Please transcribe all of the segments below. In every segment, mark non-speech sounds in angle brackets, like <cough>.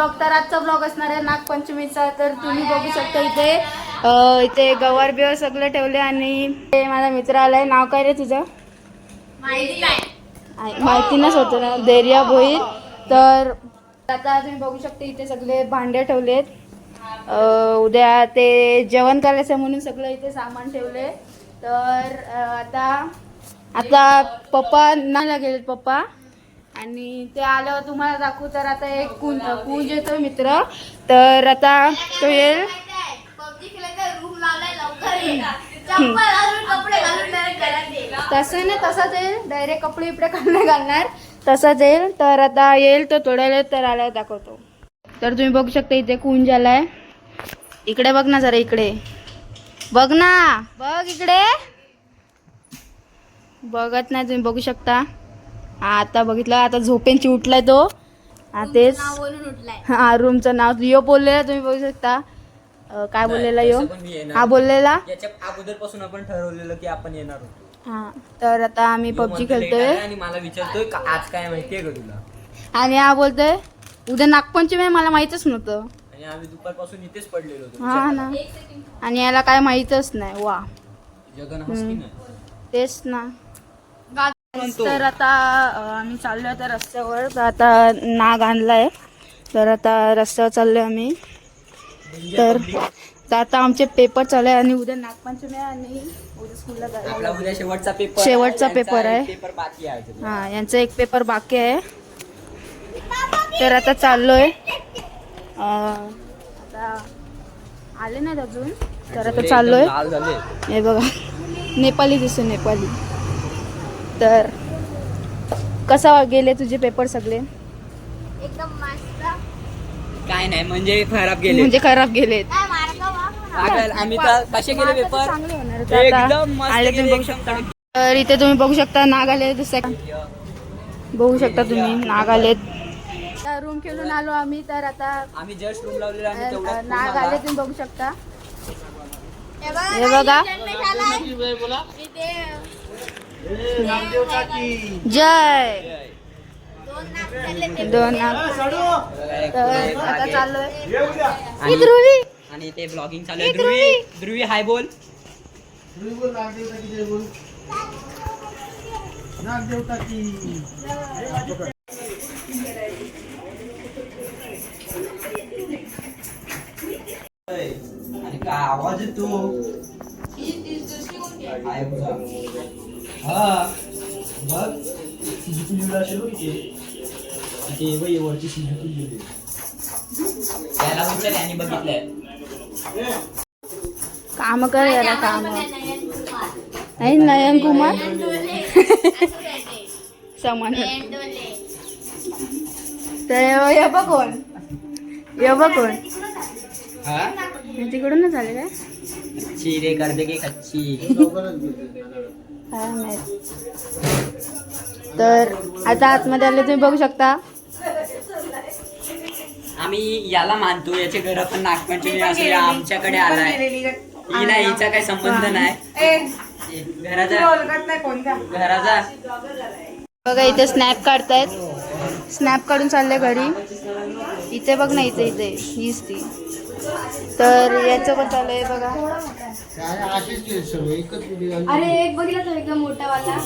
Blog तर आजचा blog असणार आहे. नागपंचमीचा तर तुम्ही बघू शकता इथे. इथे गवार बिवर सगळं ठेवले आणि ते माझा मित्र आलाय. नाव काय रे तुझं? माहिती नच होतं ना. देरिया भोईर तर आता तुम्ही बघू शकता इथे सगळे भांडे ठेवलेत. उद्या ते जेवण करायचं म्हणून सगळं इथे सामान ठेवले तर आता आता पप्पा नाला गेलेत पप्पा. आणि ते आल्यावर तुम्हाला दाखवू तर आता एक कुं कुंज येतो मित्र. तर आता तो येईल. तसं ना तसाच येईल. डायरेक्ट कपडे इकडे नाही घालणार. तसाच येईल. तर आता येईल तो थोड्या वेळ तर आल्यावर दाखवतो. तर तुम्ही बघू शकता इथे कुंज आलाय इकडे बघ ना जरा इकडे. बघ ना. बघ इकडे. बघत नाही तुम्ही बघू शकता. आता बघितलं आता झोपेंची उठलाय तो. हा तेच. हा रूमचं नाव. यो बोललेला तुम्ही बघू शकता. काय बोललेला यो. हा बोललेला? अगोदरपासून आपण ठरवलेलं की आपण येणार होतो. हा तर आता आम्ही पबजी खेळतोय. आणि मला विचारतोय आज काय माहितीये का तुला? आणि हा बोलतोय उद्या नागपंचमी आहे मला माहीतच नव्हतं. आणि आम्ही दुपारपासून इथेच पडलेलो होतो हा ना. आणि याला काय माहीतच नाही वा. जगन तेच ना. तर आता आम्ही चाललोय आता रस्त्यावर. तर आता नाग आणलाय. तर आता रस्त्यावर चाललोय आम्ही. तर आता आमचे पेपर चालू आहे आणि उद्या नागपंचमी आहे आणि उद्या स्कूलला जायला उद्या शेवटचा पेपर शेवटचा paper आहे. पेपर बाकी आहे. हा यांचा एक पेपर बाकी आहे. तर आता चाललोय. अं, आता आले नाहीत अजून. तर आता डोळे चाललोय. एकदम लाल झाले. हे बघा. नेपाली दिसतो नेपाली. तर कसा गेले तुझे पेपर सगळे? काय नाही म्हणजे खराब गेले. म्हणजे खराब गेलेत. पागल, आम्ही तर कसे गेले पेपर? चांगले होणार. आता. एकदम मस्त आले तुम्ही गेले, बघू एकदम शकता. कडक. तर इथे तुम्ही बघू शकता नाग आले दुसऱ्या बघू शकता तुम्ही नाग आलेत रूम खेळून आलो आम्ही तर आता आम्ही जस्ट रूम लावलेला आणि नाग आला. तुम्ही बघू शकता. हे बघा. जय. दोन आता चाललोय. आणि- ध्रुवी. आणि ते ब्लॉगिंग चालू आहे. ध्रुवी ध्रुवी. हाय बोल. आणि काय आवाज येतो. हा. बघ सुजुकी असेल ते बाई वरची सुजुकी त्याला विचार यांनी बघितलंय. काम कर याला काम. नाही नयन कुमार? <laughs> समान. तर हे बघ कोण. बघ कोण. हा? हे तिकडूनच आले काय? अच्छी रे करते की कच्ची? काय माहीत. तर आता आतमध्ये आले तुम्ही बघू शकता. आम्ही याला मानतो याचे घर पण नागपंचमी असले आमच्याकडे आलाय. हिला हिचा काही संबंध नाही. घराचा घराचा बघा इथे स्नॅप काढतायत. स्नॅप काढून चालले घरी. इथे बघ ना इथे इथे. हीच ती. तर याचं पण चालू आहे बघा. अरे एक बघितला तो एकदम मोठा वाला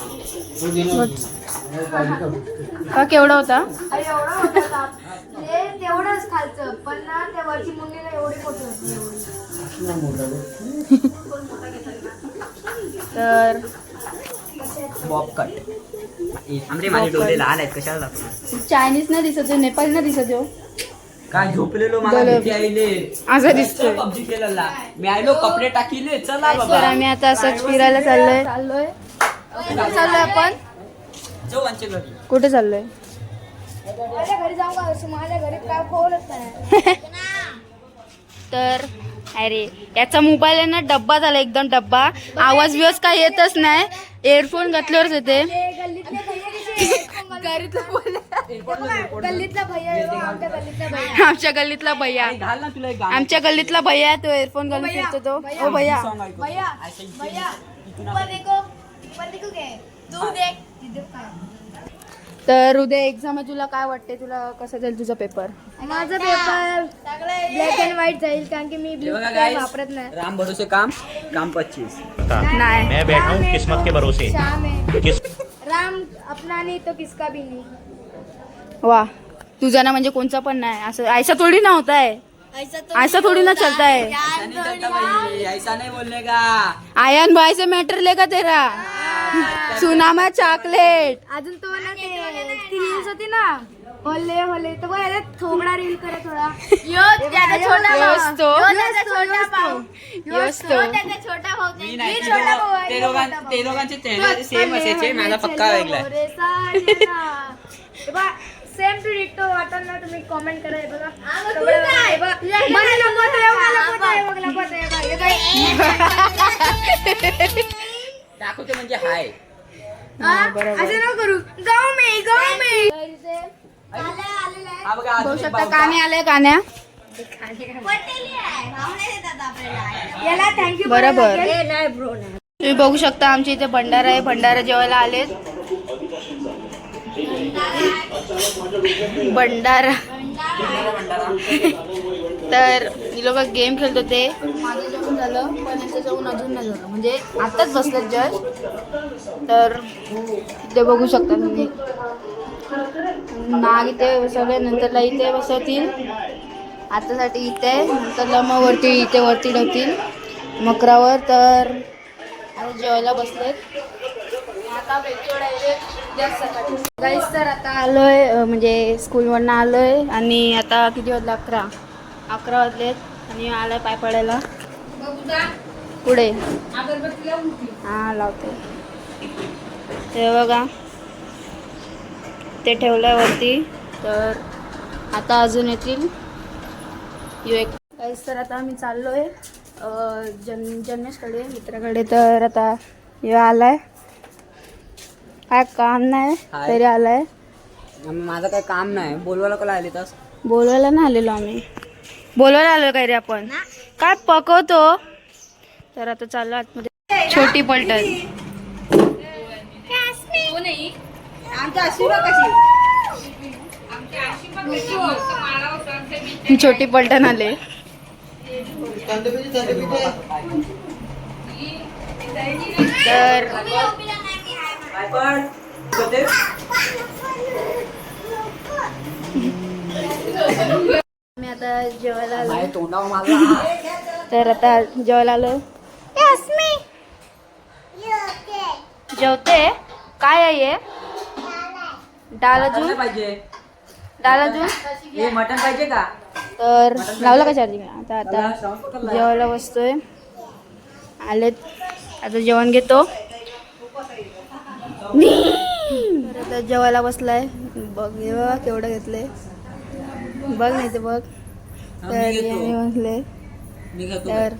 का केवढा होता? अरे एवढा होता ते तेवढंच खालचं पण ना त्या वरची मुंडीला एवढी मोठी होती तर? बॉब कट आमचे माझे डोळे लाल आहेत कशाला लागतो चायनीज ना दिसत हो नेपाळी ना दिसत हो. काय झोपलेलो मला डोळे- भीती आईले असं दिसतोय. पबजी केलेला मी आयलो कपडे टाकीले. चला तर बाबा. आम्ही आता असंच फिरायला चाललोय. चाललोय. कुठे चाललोय आपण? जाऊ आमच्या घरी. कुठे चाललोय? घरी जाऊ का? माझ्या घरी काय नाही. <laughs> तर अरे याचा मोबाईल आहे ना डब्बा झाला एकदम डब्बा. आवाज बिवाज काय येतच नाही. एअरफोन घातल्यावरच येते. आमच्या गल्लीतला भैया. आमच्या गल्लीतला भैया घाल ना तुला एक गाणं. आमच्या गल्लीतला भैया. आहे, तो एअरफोन घालून फिरतो तो ओ भैया. भैया तर उद्या एक्झाम आहे तुला काय वाटते तुला कसं जाईल तुझा पेपर माझा पेपर ब्लॅक अँड व्हाईट जाईल कारण की मी ब्लू वापरत नाही. राम भरोसे काम काम पच्चीस. बता नाही मैं बैठा हूँ किस्मत के भरोसे। है। किस राम अपना नहीं तो किसका भी नहीं। वा तुझा ना म्हणजे कोणचा पण नाही. असं ऐसा थोडी ना होता है ऐसा थोडी ना चलता है ऐसा नहीं बोलने का। आयन भाई से मैटर लेगा तेरा. <laughs> सुना मैं चॉकलेट अजून तो ना ते ती रील्स होती ना होले होले तो बघ अरे थोबडा रील करे थोडा यो त्याचा छोटा योच तो. छोटा भाऊ योच तो. त्याचा छोटा भाऊ मी नाही मी ते छोटा दोघं- भाऊ आहे, ते मी दोघां मोठा भाऊ. ते दोघांचे चेहरे सेम असायचे माझा पक्का वेगळा आहे. सेम टू डिटो ना तुम्ही कॉमेंट करा हे बघा तेवढं हे बघा. मला मला बघ. हे? <laughs> दाखवते म्हणजे हाय? बरोबर. असं नको करू गाव मे गाव मे हा बघा बघू अजून एक शकता. काने आले कान्या याला थँक्यू बरोबर. तुम्ही बघू शकता आमच्या इथे भंडारा आहे भंडारा जेवायला आलेत भंडारा तर मी लोक गेम खेळत होते. माझं जेवण झालं पण यांचं जेवण अजून नाही झालं. म्हणजे आताच बसलेत जस्ट तर ते बघू शकता तुम्ही. नाग इथे बसवले नंतरला इथे बसवतील. आतासाठी इथे नंतरला मग वरती इथे वरती ठेवतील. मकरावर तर आता जेवायला बसलेत. आता भेटू तर आता आलोय आहे म्हणजे स्कूलवरनं आलोय. आणि आता किती वाजले? अकरा. अकरा वाजलेत आणि आलाय पाय पडायला. पुढे. हा लावते. ते बघा. ते ठेवलंय वरती. तर आता अजून येतील. यू एक. तर आता आम्ही चाललोय अं, जन जन्मेशकडे मित्राकडे. तर आता यो आलाय. काय काम नाही. तरी आलाय. माझं काही काम नाही. बोलवायला कला आली तस बोलवायला नाही आलेलो आम्ही. बोलवायला आलो काय रे आपण? काय पकवतो? तर आता चाललो आतमध्ये. छोटी पलटण. छोटी पलटण आले. तर आता जेवायला आलो. तोंडावर माझा तर आता जेवायला आलो. जेवते. काय आहे? डाळ अजून? पाहिजे. डाळ अजून? हे मटन पाहिजे का? तर लावला का चार्जिंग आता आता. जेवायला बसतोय. आलेत. आता जेवण घेतो. तर आता जेवायला बसलाय. बघ केवढं घेतलंय. बघ नाही ते बघ. तर. याने बसले मी खातो तर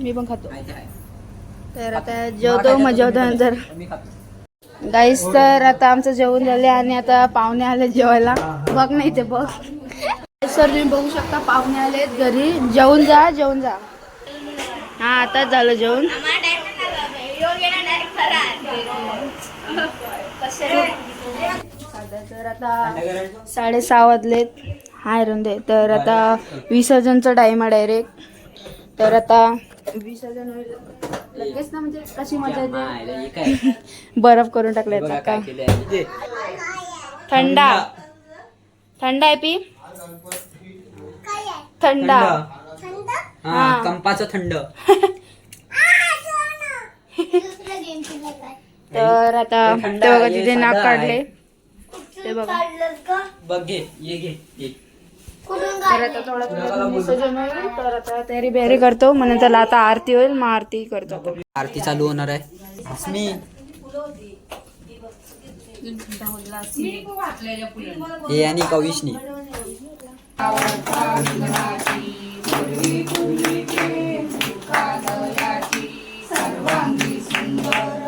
मी पण खातो. तर आता जेवतो मग तर जेवतो मी नंतर खातो. मी खातो. गाईस तर आता आमचं जेवण झाले आणि आता पाहुणे आले जेवायला. बघ नाही ते बघ. सर तुम्ही बघू शकता पाहुणे आलेत घरी. जेवून जा जेवून जा. हा आताच झालं जेवण. तर आता साडेसहा वाजलेत. हाय रुंदे तर आता विसर्जनचा टाईम आहे डायरेक्ट तर आता विसर्जन होईल. लगेच ना म्हणजे कशी मजा येते? हे? <laughs> बर्फ करून टाकले. इथे. थंडा. थंड आहे पी. थंड. थंडा. हा हा. कंपाचं थंड. <laughs> तर आता ते बघा तिथे नाक काढले. ते बघा. बघ घे ये घे ये. तर आता थोडा होईल तर आता तयारी बियारी करतो. म्हणून त्याला आता आरती होईल मग आरती करतो आरती चालू होणार आहे. मी हे आणि कविष्णी. सर्वांगी सुंदर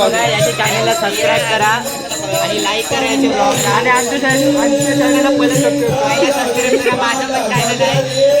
बघा याच्या चॅनलला सबस्क्राईब करा आणि लाईक करा याचे ब्लॉग आणि आमच्या चॅनल आमच्या चॅनलला पहिलं सबस्क्राईब करा. माझं पण चॅनल आहे.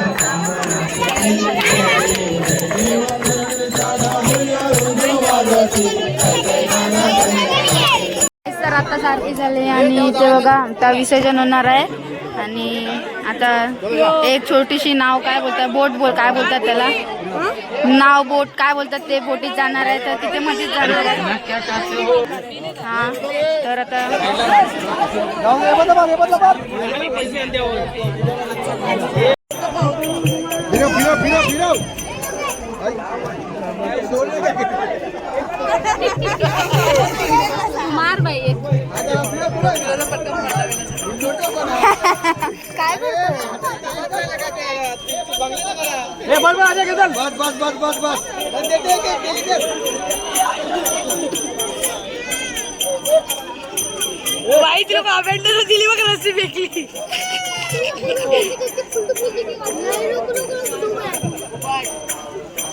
आरती झाली आणि इथे बघा आता विसर्जन होणार आहे. आणि आता एक छोटीशी नाव काय बोलतात बोट बोल काय बोलतात त्याला? नाव बोट काय बोलतात ते? बोटीत जाणार आहे तर तिथे मध्येच जाणार आहे. हा तर आता काय बस बस बस बस बस दिली बघ रस्सी फेकली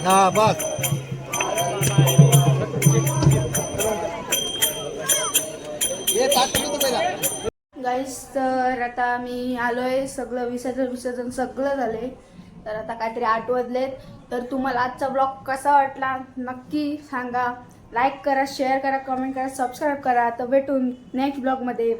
हा <laughs> बस. गाईस तर आता मी आहे सगळं विसर्जन विसर्जन सगळं झालंय. तर आता काहीतरी आठ वाजलेत. तर तुम्हाला आजचा ब्लॉग कसा वाटला नक्की सांगा. लाईक करा शेअर करा कमेंट करा सबस्क्राईब करा. तर भेटून नेक्स्ट ब्लॉगमध्ये